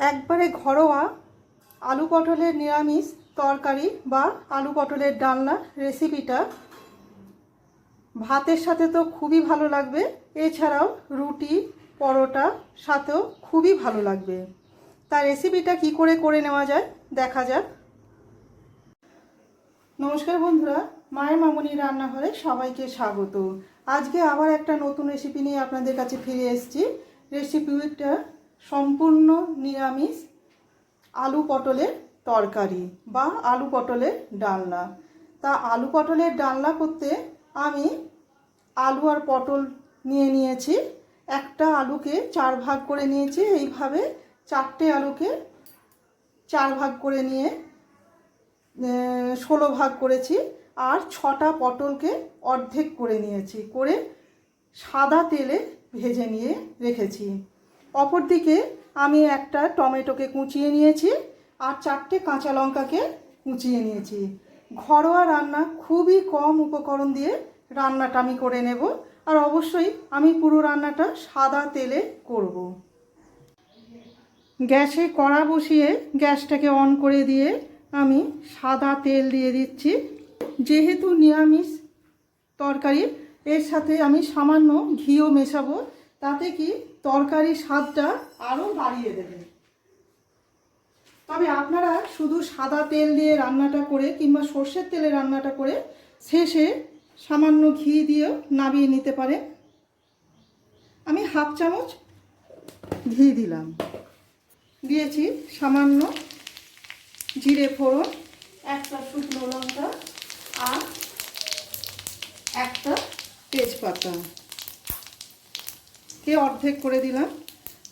একবারে ঘরোয়া আলু পটলের নিরামিষ তরকারি বা আলু পটলের ডালনা রেসিপিটা ভাতের সাথে তো খুবই ভালো লাগবে, এছাড়াও রুটি, পরোটা সাথেও খুবই ভালো লাগবে। তার রেসিপিটা কি করে করে নেওয়া যায় দেখা যাক। নমস্কার বন্ধুরা, মায়ের মামুনি রান্নাঘরে সবাইকে স্বাগত। আজকে আবার একটা নতুন রেসিপি নিয়ে আপনাদের কাছে ফিরে এসেছি। রেসিপিটা সম্পূর্ণ নিরামিষ আলু পটলের তরকারি বা আলু পটলের ডালনা। তা আলু পটলের ডালনা করতে আমি আলু আর পটল নিয়ে নিয়েছি। একটা আলুকে চার ভাগ করে নিয়েছি। এইভাবে চারটে আলুকে চার ভাগ করে নিয়ে ষোলো ভাগ করেছি। আর ছটা পটলকে অর্ধেক করে নিয়েছি। করে সাদা তেলে ভেজে নিয়ে রেখেছি। অপরদিকে আমি একটা টমেটোকে কুচিয়ে নিয়েছি আর চারটে কাঁচা লঙ্কাকে কুচিয়ে নিয়েছি। ঘরোয়া রান্না খুবই কম উপকরণ দিয়ে রান্নাটা আমি করে নেব আর অবশ্যই আমি পুরো রান্নাটা সাদা তেলে করব। গ্যাসে কড়া বসিয়ে গ্যাসটাকে অন করে দিয়ে আমি সাদা তেল দিয়ে দিচ্ছি। যেহেতু নিরামিষ তরকারি, এর সাথে আমি সামান্য ঘিও মেশাবো তাতে কি তরকারির স্বাদটা আরও বাড়িয়ে দেবে। তবে আপনারা শুধু সাদা তেল দিয়ে রান্নাটা করে কিংবা সর্ষের তেলে রান্নাটা করে শেষে সামান্য ঘি দিয়েও নামিয়ে নিতে পারে আমি হাফ চামচ ঘি দিলাম। দিয়েছি সামান্য জিরে ফোড়ন, একটা শুকনো লঙ্কা আর একটা তেজপাতা। কে অর্ধেক করে দিলাম।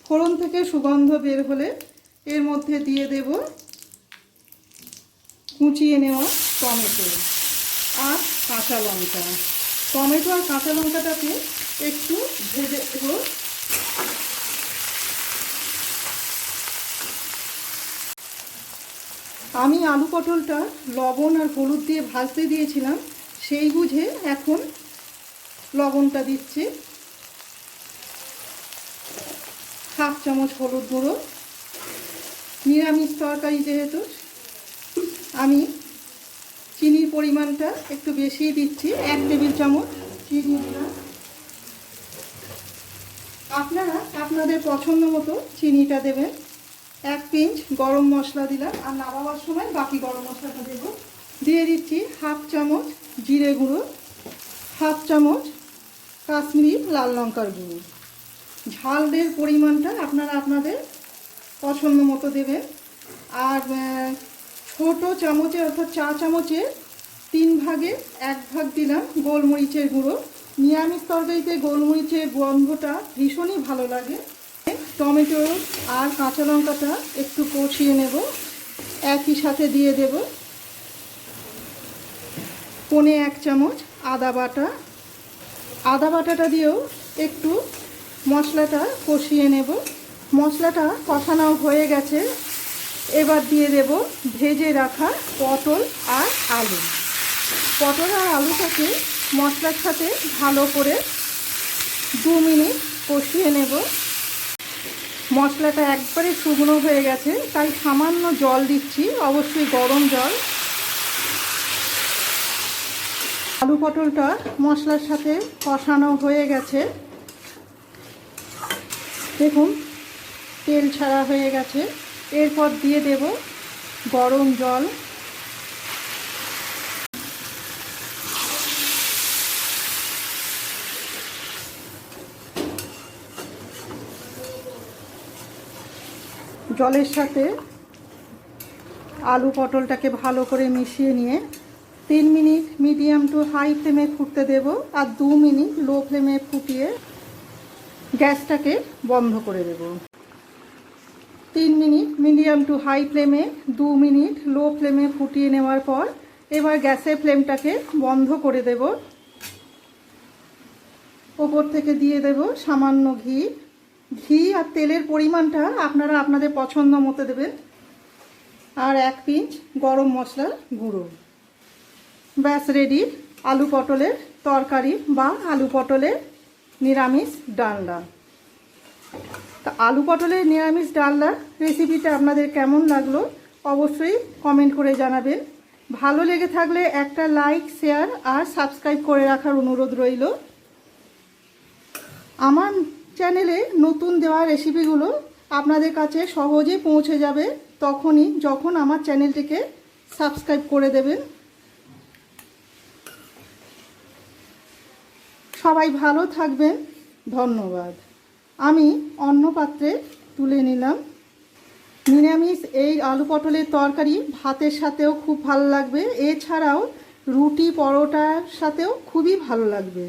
ফোড়ন থেকে সুগন্ধ বের হলে এর মধ্যে দিয়ে দেব কুচিয়ে নেওয়া টমেটো আর কাঁচা লঙ্কা। টমেটো আর কাঁচা লঙ্কাটাকে একটু ভেজে দেবো আমি আলু পটলটা লবণ আর হলুদ দিয়ে ভাজতে দিয়েছিলাম, সেই বুঝে এখন লবণটা দিচ্ছি। হাফ চামচ হলুদ গুঁড়ো, নিরামিষ তরকারি যেহেতু, আমি চিনির পরিমাণটা একটু বেশি দিচ্ছি, এক টেবিল চামচ চিনি আপনারা আপনাদের পছন্দ মতো চিনিটা দেবেন, এক পিঞ্চ গরম মশলা দিলাম, আর নামাবার সময় বাকি গরম মশলাটা দেব। দিয়ে দিচ্ছি হাফ চামচ জিরে গুঁড়ো, হাফ চামচ কাশ্মীরি লাল লঙ্কার গুঁড়ো। ঝালের পরিমাণটা আপনারা আপনাদের পছন্দ মতো দেবেন। আর ছোট চামচে অর্থাৎ চা চামচে তিন ভাগে, এক ভাগ দিলাম গোলমরিচের গুঁড়ো। নিরামিষ তরকারিতে গোলমরিচের গন্ধটা ভীষণই ভালো লাগে। টমেটো আর কাঁচা লঙ্কাটা একটু কষিয়ে নেব। একই সাথে দিয়ে দেব পনে এক চামচ আদা বাটা। আদা বাটাটা দিয়েও একটু মশলাটা কষিয়ে নেব। মশলাটা কষানো হয়ে গেছে। এবার দিয়ে দেব ভেজে রাখা পটল আর আলু। পটল আর আলুটাকে মশলার সাথে ভালো করে দু মিনিট কষিয়ে নেব। মশলাটা একবারে শুকনো হয়ে গেছে। তাই সামান্য জল দিচ্ছি, অবশ্যই গরম জল। আলু পটলটা মশলার সাথে কষানো হয়ে গেছে। দেখুন, তেল ছাড়া হয়ে গেছে। এরপর দিয়ে দেব গরম জল। জলের সাথে আলু পটলটাকে ভালো করে মিশিয়ে নিয়ে তিন মিনিট মিডিয়াম টু হাই ফ্লেমে ফুটতে দেব আর দু মিনিট লো ফ্লেমে ফুটিয়ে গ্যাসটাকে বন্ধ করে দেব। তিন মিনিট মিডিয়াম টু হাই ফ্লেমে, দু মিনিট লো ফ্লেমে ফুটিয়ে নেওয়ার পর এবার গ্যাসের ফ্লেমটাকে বন্ধ করে দেব। ওপর থেকে দিয়ে দেব সামান্য ঘি। ঘি আর তেলের পরিমাণটা আপনারা আপনাদের পছন্দ মতো দেবেন। আর এক পিঞ্চ গরম মশলার গুঁড়ো। ব্যাস রেডি আলু পটলের তরকারি বা আলু পটলের নিরামিষ ডালনা তা আলু পটলের নিরামিষ ডালনা রেসিপিটা আপনাদের কেমন লাগল অবশ্যই কমেন্ট করে জানাবেন। ভালো লেগে থাকলে একটা লাইক শেয়ার আর সাবস্ক্রাইব করে রাখার অনুরোধ রইল। আমার চ্যানেলে নতুন দেওয়া রেসিপিগুলো আপনাদের কাছে সহজে পৌঁছে যাবে তখনই যখন আমার চ্যানেলটিকে সাবস্ক্রাইব করে দেবেন। সবাই ভালো থাকবেন। ধন্যবাদ। আমি অন্য পাত্রে তুলে নিলাম। নিরামিষ এই আলু পটলের তরকারি ভাতের সাথেও খুব ভালো লাগবে। এছাড়াও রুটি পরোটার সাথেও খুবই ভালো লাগবে।